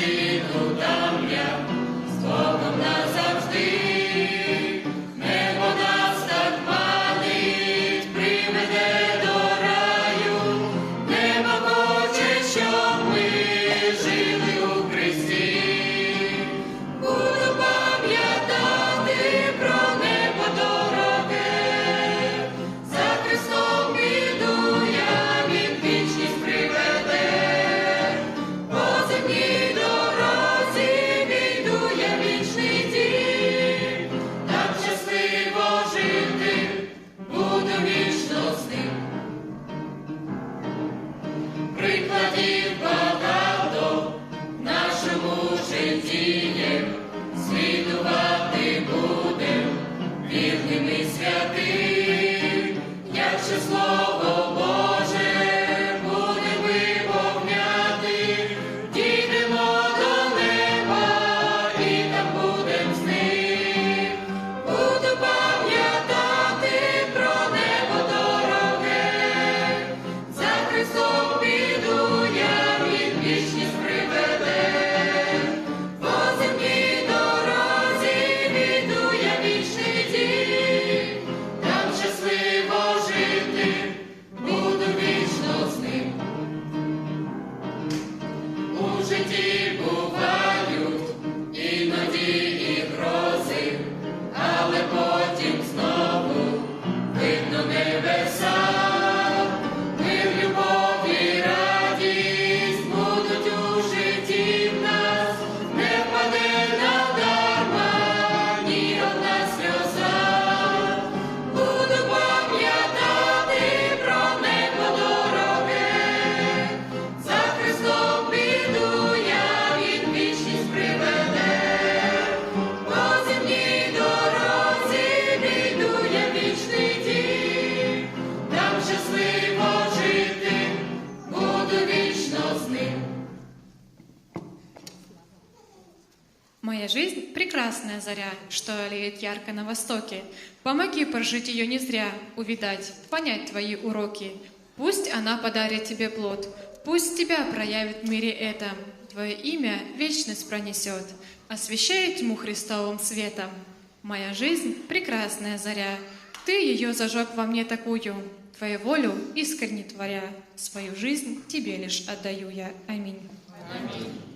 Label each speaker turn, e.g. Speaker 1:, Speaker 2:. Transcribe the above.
Speaker 1: see the
Speaker 2: Моя жизнь — прекрасная заря, что олеет ярко на востоке. Помоги прожить ее не зря, увидать, понять твои уроки. Пусть она подарит тебе плод, пусть тебя проявит в мире этом. Твое имя вечность пронесет, освещает тьму Христовым светом. Моя жизнь — прекрасная заря, ты ее зажег во мне такую, Твою волю искренне творя, свою жизнь тебе лишь отдаю я. Аминь.
Speaker 1: Аминь.